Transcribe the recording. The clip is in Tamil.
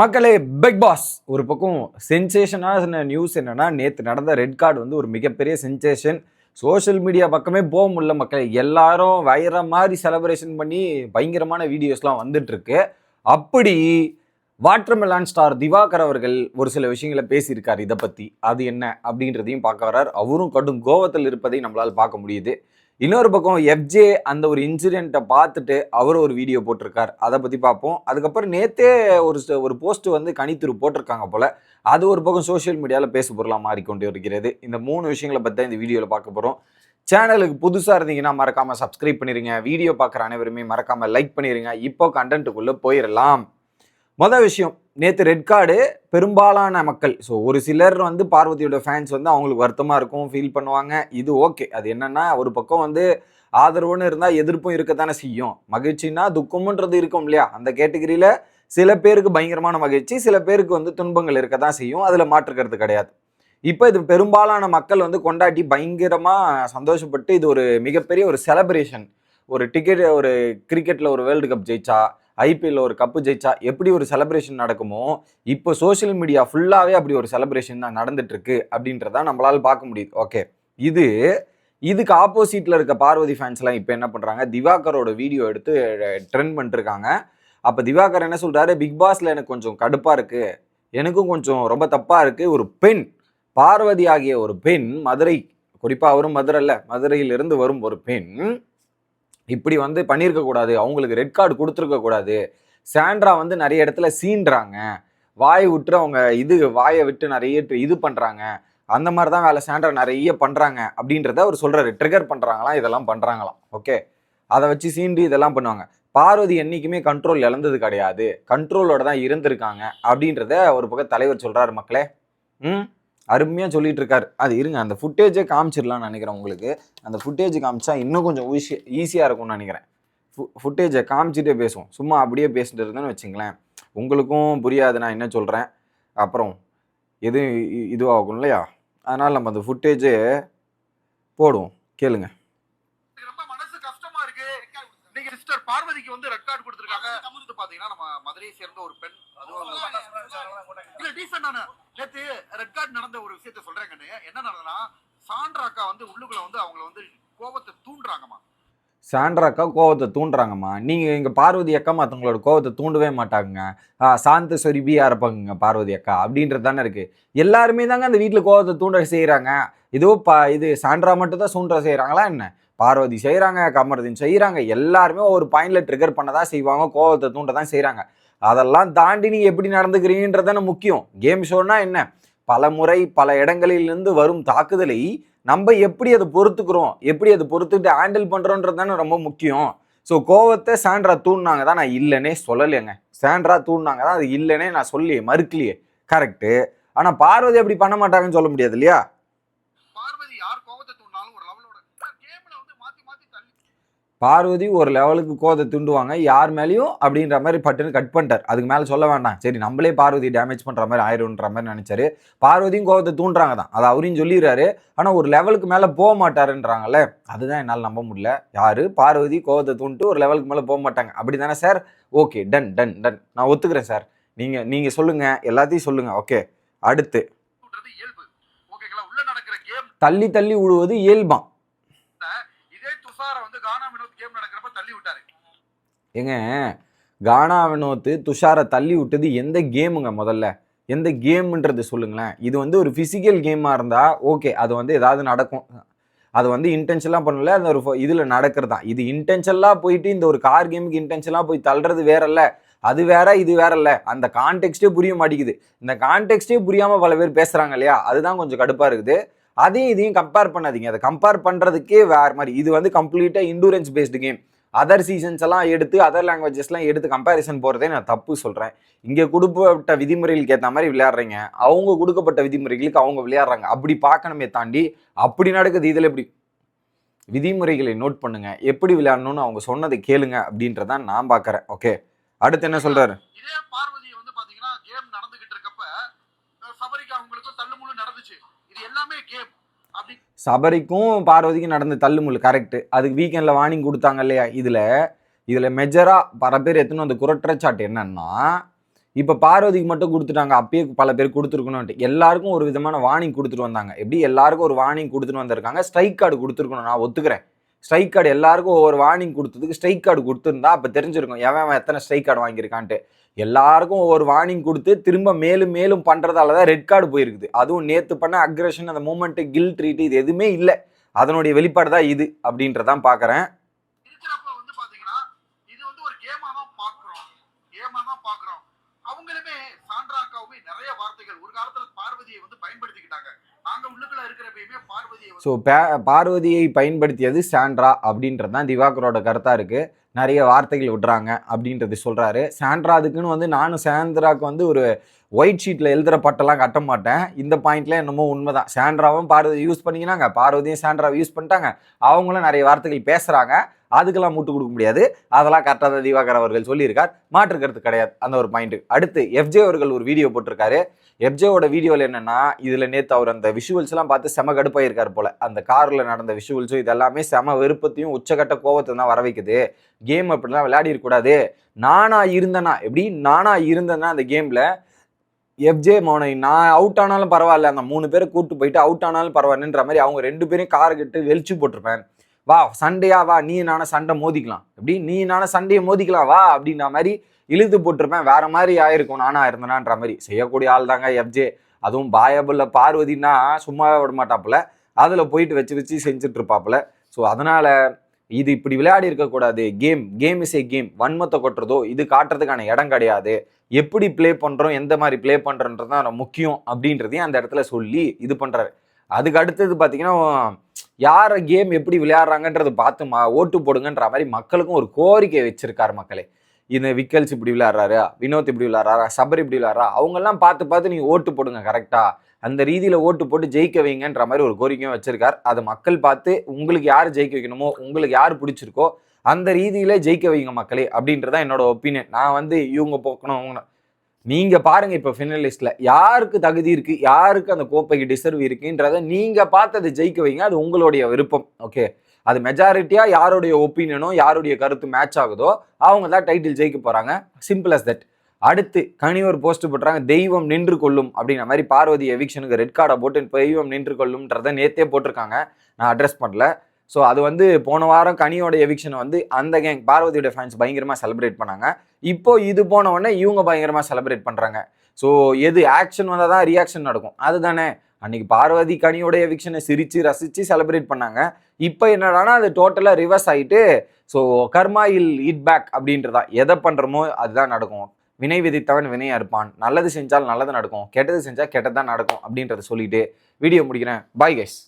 மக்களே பிக் பாஸ் ஒரு பக்கம் சென்சேஷனான நியூஸ் என்னென்னா நேற்று நடந்த ரெட் கார்டு வந்து ஒரு மிகப்பெரிய சென்சேஷன் சோஷியல் மீடியா பக்கமே போக முடியல மக்களே. எல்லாரும் வயிற மாதிரி செலப்ரேஷன் பண்ணி பயங்கரமான வீடியோஸ்லாம் வந்துட்டுருக்கு. அப்படி வாட்டர்மெலான் ஸ்டார் திவாகர் அவர்கள் ஒரு சில விஷயங்களை பேசியிருக்கார் இதை பற்றி அது என்ன அப்படின்றதையும் பார்க்க வர்றார். அவரும் கடும் கோவத்தில் இருப்பதை நம்மளால் பார்க்க முடியுது. இன்னொரு பக்கம் எஃப்ஜே அந்த ஒரு இன்சிடெண்ட்டை பார்த்துட்டு அவர் ஒரு வீடியோ போட்டிருக்கார். அதை பற்றி பார்ப்போம். அதுக்கப்புறம் நேத்தே ஒரு ச- ஒரு போஸ்ட் வந்து கணித்துரு போட்டிருக்காங்க போல. அது ஒரு பக்கம் சோஷியல் மீடியாவில் பேசு பொருளாக மாறிக்கொண்டு இருக்கிறது. இந்த மூணு விஷயங்களை பற்றி தான் இந்த வீடியோவில் பார்க்க போகிறோம் சேனலுக்கு புதுசாக இருந்தீங்கன்னா மறக்காமல் சப்ஸ்கிரைப் பண்ணிடுங்க வீடியோ பார்க்குற அனைவருமே மறக்காமல் லைக் பண்ணிடுங்க இப்போ கண்டென்ட்டுக்குள்ளே போயிடலாம் மொதல் விஷயம் நேற்று ரெட் கார்டு பெரும்பாலான மக்கள் ஸோ ஒரு சிலர் வந்து பார்வதியோட ஃபேன்ஸ் வந்து அவங்களுக்கு வருத்தமாக இருக்கும் ஃபீல் பண்ணுவாங்க இது ஓகே அது என்னென்னா ஒரு பக்கம் வந்து ஆதரவுன்னு இருந்தால் எதிர்ப்பும் இருக்கத்தானே செய்யும். மகிழ்ச்சினா துக்கமுன்றது இருக்கும் இல்லையா? அந்த கேட்டகரியில் சில பேருக்கு பயங்கரமான மகிழ்ச்சி சில பேருக்கு வந்து துன்பங்கள் இருக்க தான் செய்யும் அதில் மாற்றுக்கிறது கிடையாது. இப்போ இது பெரும்பாலான மக்கள் வந்து கொண்டாடி பயங்கரமாக சந்தோஷப்பட்டு இது ஒரு மிகப்பெரிய ஒரு செலப்ரேஷன் ஒரு டிக்கெட் ஒரு கிரிக்கெட்டில் ஒரு வேர்ல்டு கப் ஜெயிச்சா ஐபிஎல்ல ஒரு கப்பு ஜெயிச்சா எப்படி ஒரு செலப்ரேஷன் நடக்குமோ இப்போ சோஷியல் மீடியா ஃபுல்லாகவே அப்படி ஒரு செலப்ரேஷன் தான் நடந்துட்டு இருக்கு அப்படின்றத நம்மளால் பார்க்க முடியுது. ஓகே இது இதுக்கு ஆப்போசிட்டில் இருக்க பார்வதி ஃபேன்ஸ்லாம் இப்போ என்ன பண்ணுறாங்க திவாகரோட வீடியோ எடுத்து ட்ரெண்ட் பண்ணிருக்காங்க அப்போ திவாகர் என்ன சொல்கிறாரு பிக் பாஸில் எனக்கு கொஞ்சம் கடுப்பாக இருக்குது எனக்கும் கொஞ்சம் ரொம்ப தப்பாக இருக்குது ஒரு பெண் பார்வதி ஆகிய ஒரு பெண் மதுரை குறிப்பாக அவரும் மதுரை மதுரையிலிருந்து வரும் ஒரு பெண் இப்படி வந்து பண்ணியிருக்க கூடாது அவங்களுக்கு ரெட் கார்டு கொடுத்துருக்க கூடாது சாண்ட்ரா வந்து நிறைய இடத்துல சீன்றாங்க வாயை விட்டு அவங்க இது வாயை விட்டு நிறைய இது பண்ணுறாங்க அந்த மாதிரி தான் வேலை சாண்ட்ரா நிறைய பண்ணுறாங்க அப்படின்றத அவர் சொல்கிறாரு ட்ரிகர் பண்ணுறாங்களாம் இதெல்லாம் பண்ணுறாங்களாம் ஓகே அதை வச்சு சீண்டி இதெல்லாம் பண்ணுவாங்க. பார்வதி என்றைக்குமே கண்ட்ரோல் இழந்தது கிடையாது. கண்ட்ரோலோட தான் இருந்திருக்காங்க அப்படின்றத ஒரு பக்கம் தலைவர் சொல்கிறாரு மக்களே. ம்? அருமையா சொல்லிட்டு இருக்காரு அது இருங்க அந்த ஃபுட்டேஜை காமிச்சிடலாம்னு நினைக்கிறேன் உங்களுக்கு. அந்த ஃபுட்டேஜ் காமிச்சா இன்னும் கொஞ்சம் ஈஸி ஈஸியாக இருக்கும்னு நினைக்கிறேன். ஃபுட்டேஜை காமிச்சிட்டே பேசுவோம். சும்மா அப்படியே பேசிட்டு இருந்தேன்னு வச்சுங்களேன். உங்களுக்கும் புரியாது நான் என்ன சொல்கிறேன் அப்புறம் எது இதுவாகும் இல்லையா? அதனால் நம்ம அந்த ஃபுட்டேஜை போடுவோம். கேளுங்க. ரொம்ப மனசு கஷ்டமா இருக்கு. நீங்க சிஸ்டர் பார்வதிக்கு வந்து ரெட் கார்டு கொடுத்திருக்காங்க. பாத்தீங்கன்னா நம்ம மதுரையை சேர்ந்த ஒரு பெண் அதுவும் இல்ல டீசென்டான நேத்து ரெட் கார்டு நடந்த ஒரு விஷயத்த சொல்றேங்கன்னு என்ன நடந்ததுன்னா சாண்ட்ராக்கா வந்து உள்ளுக்குள்ள வந்து அவங்கள வந்து கோபத்தை தூண்டுறாங்கம்மா. சாண்ட்ராக்கா கோவத்தை தூண்டுறாங்கம்மா. நீங்கள் இங்கே பார்வதி அக்கா மற்றவங்களோட கோவத்தை தூண்டவே மாட்டாங்க சாந்த சொரிபியாக இருப்பாங்க பார்வதி அக்கா. அப்படின்றது தானே இருக்குது எல்லாருமே தாங்க அந்த வீட்டில் கோவத்தை தூண்ட செய்கிறாங்க ஏதோ பா இது சாண்ட்ரா மட்டும் தான் சூண்ட செய்கிறாங்களா என்ன? பார்வதி செய்கிறாங்க கமரதின் செய்கிறாங்க எல்லாருமே ஒரு பாயிண்டில் ட்ரிகர் பண்ண தான் செய்வாங்க கோவத்தை தூண்ட தான் செய்கிறாங்க அதெல்லாம் தாண்டி நீங்கள் எப்படி நடந்துக்கிறீங்கன்றதானே முக்கியம். கேம் ஷோனா என்ன? பல முறை பல இடங்களிலிருந்து வரும் தாக்குதலை நம்ம எப்படி அதை பொறுத்துக்கிறோம்? எப்படி அதை பொறுத்துக்கிட்டு ஹேண்டில் பண்ணுறோன்றது தானே ரொம்ப முக்கியம். ஸோ கோவத்தை சாண்ட்ரா தூண்டினாங்க தான் நான் இல்லைன்னே சொல்லலைங்க சாண்ட்ரா தூண்டினாங்க தான் அது இல்லைன்னே நான் சொல்லியே மறுக்கலையே. கரெக்டு ஆனால் பார்வதி அப்படி பண்ண மாட்டாங்கன்னு சொல்ல முடியாது இல்லையா பார்வதி யார் கோபத்தை தூண்டினாலும் ஒரு லெவலோட கேம்ல வந்து மாத்தி மாத்தி தள்ளி பார்வதி ஒரு லெவலுக்கு கோவத்தை தூண்டுவாங்க. யார் மேலேயும் அப்படின்ற மாதிரி பட்டுன்னு கட் பண்ணிட்டார். அதுக்கு மேலே சொல்ல வேண்டாம். சரி நம்மளே பார்வதி டேமேஜ் பண்ணுற மாதிரி ஆயிரும்ன்ற மாதிரி நினைச்சாரு. பார்வதியும் கோவத்தை தூண்டுறாங்க தான். அது அவரையும் சொல்லிடுறாரு. ஆனால் ஒரு லெவலுக்கு மேலே போக மாட்டாருன்றாங்கல்ல அதுதான் என்னால் நம்ப முடியல. யாரு? பார்வதி கோவத்தை தூண்டுட்டு ஒரு லெவலுக்கு மேலே போக மாட்டாங்க. அப்படி தானே sir? Okay done done done நான் ஒத்துக்கிறேன் சார். நீங்கள் நீங்கள் சொல்லுங்கள் எல்லாத்தையும் சொல்லுங்கள் ஓகே அடுத்து. தள்ளி தள்ளி விடுவது இயல்பாம் இதே துஷார வந்து கானா வினோத் கேம் நடக்கிறப்ப தள்ளி விட்டாரு ஏங்க கானா வினோத்து துஷாரை தள்ளி விட்டது எந்த கேமுங்க முதல்ல? எந்த கேம்ன்றது சொல்லுங்களேன். இது வந்து ஒரு ஃபிசிக்கல் கேமாக இருந்தால் ஓகே அது வந்து ஏதாவது நடக்கும். அது வந்து இன்டென்ஷனாக பண்ணல அந்த ஒரு இதில் நடக்கிறது? தான் இது இன்டென்ஷனலாக போயிட்டு இந்த ஒரு கார் கேமுக்கு இன்டென்ஷனாக போய் தள்ளுறது வேறல்ல. அது வேற இது வேற இல்லை அந்த கான்டெக்ஸ்டே புரிய மாட்டேங்குது. இந்த கான்டெக்ஸ்டே புரியாமல் பல பேர் பேசுகிறாங்க இல்லையா? அதுதான் கொஞ்சம் கடுப்பாக இருக்குது. அதையும் இதையும் கம்பேர் பண்ணாதீங்க. அதை கம்பேர் பண்ணுறதுக்கே வேறு மாதிரி. இது வந்து கம்ப்ளீட்டாக endurance based game other seasons எல்லாம் எடுத்து அதர் லாங்குவேஜஸ்லாம் எடுத்து கம்பேரிசன் போகிறதே நான் தப்பு சொல்கிறேன் இங்கே கொடுக்கப்பட்ட விதிமுறைகளுக்கு ஏற்ற மாதிரி விளையாடுறீங்க. அவங்க கொடுக்கப்பட்ட விதிமுறைகளுக்கு அவங்க விளையாடுறாங்க. அப்படி பார்க்கணுமே தாண்டி அப்படி நடக்குது இதில் எப்படி? விதிமுறைகளை நோட் பண்ணுங்க. எப்படி விளையாடணும்னு அவங்க சொன்னதை கேளுங்க அப்படின்றதான் நான் பார்க்குறேன். ஓகே அடுத்து என்ன சொல்கிறாரு இதே பார்வதி வந்து பாத்தீங்கன்னா கேம் நடந்துகிட்டு இருக்கப்ப அஹ் சபரிக்கு அவங்களுக்கும் தள்ளுமுள்ளு நடந்துச்சு இது எல்லாமே கேம் அப்படி சபரிக்கும் பார்வதிக்கும் நடந்த தள்ளுமுள்ளு கரெக்டு அதுக்கு வீக்கெண்டில் வார்னிங் கொடுத்தாங்க இல்லையா? இதில் இதில் மெஜராக பல பேர் எத்தனும் அந்த குரட்டுறச்சாட்டு என்னன்னா இப்போ பார்வதிக்கு மட்டும் கொடுத்துட்டாங்க அப்பயே பல பேர் கொடுத்துருக்கணும்ட்டு எல்லாருக்கும் ஒரு விதமான வார்னிங் கொடுத்துட்டு வந்தாங்க. எப்படி? எல்லாருக்கும் ஒரு வார்னிங் கொடுத்துட்டு வந்திருக்காங்க. ஸ்ட்ரைக் கார்டு கொடுத்துருக்கணும் நான் ஒத்துக்கிறேன். ஸ்ட்ரைக் கார்டு எல்லாருக்கும் ஒவ்வொரு வார்னிங் கொடுத்ததுக்கு ஸ்ட்ரைக் கார்டு கொடுத்துருந்தா அப்போ தெரிஞ்சிருக்கும் எவன் அவன் எத்தனை ஸ்ட்ரைக் கார்டு வாங்கியிருக்கான்ட்டு. எல்லாருக்கும் ஒவ்வொரு வார்னிங் கொடுத்து திரும்ப மேலும் மேலும் பண்ணுறதால தான் ரெட் கார்டு போயிருக்குது. அதுவும் நேற்று பண்ண அக்ரஷன் அந்த மூமெண்ட்டு கில் ட்ரீட் இது எதுவுமே இல்லை. அதனுடைய வெளிப்பாடு தான் இது அப்படின்றதான் பார்க்குறேன் இருக்கிறப்ப வந்து பாத்தீங்கன்னா இது வந்து ஒரு கேமா தான் பாக்குறோம் கேமா தான் பாக்குறோம் அவங்களுமே சாண்ட்ரா அக்காவுமே நிறைய வார்த்தைகள் ஒரு காலத்துல பார்வதியை வந்து ஸோ நாங்க பார்வதியை ஸோ பார்வதியை பயன்படுத்தியது சாண்ட்ரா அப்படின்றது தான் திவாகரோட கருத்தாக இருக்குது நிறைய வார்த்தைகள் விடுறாங்க அப்படின்றது சொல்கிறாரு சாண்ட்ரா அதுக்குன்னு வந்து நானும் சாண்ட்ராவுக்கு வந்து ஒரு ஒயிட் ஷீட்டில் எழுதுகிற பட்டெல்லாம் கட்ட மாட்டேன். இந்த பாயிண்ட்ல என்னமோ உண்மை தான் சாண்ட்ராவும் பார்வதி யூஸ் பண்ணிக்கினாங்க. பார்வதியும் சாண்ட்ராவை யூஸ் பண்ணிட்டாங்க. அவங்களும் நிறைய வார்த்தைகள் பேசுகிறாங்க அதுக்கெல்லாம் மூட்டு கொடுக்க முடியாது. அதெல்லாம் கரெக்டாக தான் திவாகர் அவர்கள் சொல்லியிருக்கார். மாற்று கருத்து கிடையாது. அந்த ஒரு பாயிண்ட் அடுத்து எஃப்ஜே அவர்கள் ஒரு வீடியோ போட்டிருக்காரு. எஃப்ஜேவோட வீடியோவில் என்னென்னா இதில் நேற்று அவர் அந்த விஷுவல்ஸ்லாம் பார்த்து செம கடுப்பாயிருக்கார் போல். அந்த காரில் நடந்த விஷுவல்ஸும் இதெல்லாமே செம வெறுப்பத்தையும் உச்சகட்ட கோவத்தை தான் வர வைக்குது. கேம் அப்படிலாம் விளையாடிடக்கூடாது நானாக நானா இருந்தேனா எப்படி? நானா இருந்தேன்னா அந்த கேமில் எஃப்ஜே மோனை நான் அவுட் ஆனாலும் பரவாயில்ல. அந்த மூணு பேரை கூட்டு போயிட்டு அவுட் ஆனாலும் பரவாயில்லன்ற மாதிரி அவங்க ரெண்டு பேரையும் கார் கிட்டு வெளிச்சு போட்டிருப்பேன். வா சண்டையா வா நீ நானும் சண்டை மோதிக்கலாம். எப்படி? நீ நானும் சண்டையை மோதிக்கலாம் வா அப்படின்ற மாதிரி இழுத்து போட்டிருப்பேன். வேற மாதிரி ஆயிருக்கும் நானா இருந்தேனான்ற மாதிரி. செய்யக்கூடிய ஆள் தாங்க எஃப்ஜே அதுவும் பாயபுல்ல பார்வதினா சும்மா விட மாட்டாப்புல. அதில் போயிட்டு வச்சு வச்சு செஞ்சுட்டு இருப்பாப்புல ஸோ அதனால இது இப்படி விளையாடி இருக்கக்கூடாது. Game game is a game வன்மத்தை கொட்டுறதோ இது காட்டுறதுக்கான இடம் கிடையாது. எப்படி ப்ளே பண்ணுறோம் எந்த மாதிரி ப்ளே பண்ணுறன்றது தான் முக்கியம் அப்படின்றதையும் அந்த இடத்துல சொல்லி இது பண்ணுறாரு அதுக்கு அடுத்தது பார்த்தீங்கன்னா யாரை கேம் எப்படி விளையாடுறாங்கன்றது பார்த்து மா ஓட்டு போடுங்கன்ற மாதிரி மக்களுக்கும் ஒரு கோரிக்கை வச்சிருக்காரு மக்களே. இந்த விக்கல்ஸ் இப்படி விளையாடுறாரு வினோத் இப்படி விளையாடுறாரா சபர் இப்படி விளையாடுறா அவங்கெல்லாம் பார்த்து பார்த்து நீங்கள் ஓட்டு போடுங்க கரெக்டாக அந்த ரீதியில் ஓட்டு போட்டு ஜெயிக்க வைங்கன்ற மாதிரி ஒரு கோரிக்கையும் வச்சிருக்கார். அதை மக்கள் பார்த்து உங்களுக்கு யார் ஜெயிக்க வைக்கணுமோ உங்களுக்கு யார் பிடிச்சிருக்கோ அந்த ரீதியில் ஜெயிக்க வைங்க மக்களே அப்படின்றதான் என்னோட ஒப்பீனியன் நான் வந்து இவங்க போக்கணும் அவங்க நீங்க பாருங்க இப்போ ஃபினலிஸ்ட்ல யாருக்கு தகுதி இருக்கு யாருக்கு அந்த கோப்பைக்கு டிசர்வ் இருக்குன்றத நீங்க பார்த்தது ஜெயிக்க வைங்க அது உங்களுடைய விருப்பம் ஓகே அது மெஜாரிட்டியா யாருடைய ஒப்பீனியனோ யாருடைய கருத்து மேட்ச் ஆகுதோ அவங்க தான் டைட்டில் ஜெயிக்க போறாங்க. சிம்பிள் அஸ் தட் அடுத்து கனிவர் போஸ்ட் போட்டுறாங்க தெய்வம் நின்று கொள்ளும் அப்படிங்கிற மாதிரி பார்வதி எவிக்ஷனுக்கு ரெட் கார்டை போட்டு தெய்வம் நின்று கொள்ளும்ன்றத நேத்தே போட்டிருக்காங்க. நான் அட்ரஸ் பண்ணல. ஸோ அது வந்து போன வாரம் கனியோட எவிக்ஷனை வந்து அந்த கேங் பார்வதியோட ஃபேன்ஸ் பயங்கரமாக செலிப்ரேட் பண்ணாங்க. இப்போ இது போன உடனே இவங்க பயங்கரமாக செலிப்ரேட் பண்ணுறாங்க ஸோ எது ஆக்ஷன் வந்தால் தான் ரியாக்ஷன் நடக்கும். அதுதானே. அன்னைக்கு பார்வதி கனியோட எவிக்ஷனை சிரித்து ரசித்து செலிப்ரேட் பண்ணாங்க. இப்போ என்னடானா அது டோட்டலாக ரிவர்ஸ் ஆகிட்டு so karma will hit back அப்படின்றதா. எதை பண்ணுறோமோ அதுதான் நடக்கும். வினை விதித்தவன் வினையாக இருப்பான். நல்லது செஞ்சால் நல்லது நடக்கும். கெட்டது செஞ்சால் கெட்டது தான் நடக்கும் அப்படின்றத சொல்லிட்டு வீடியோ முடிக்கிறேன். Bye guys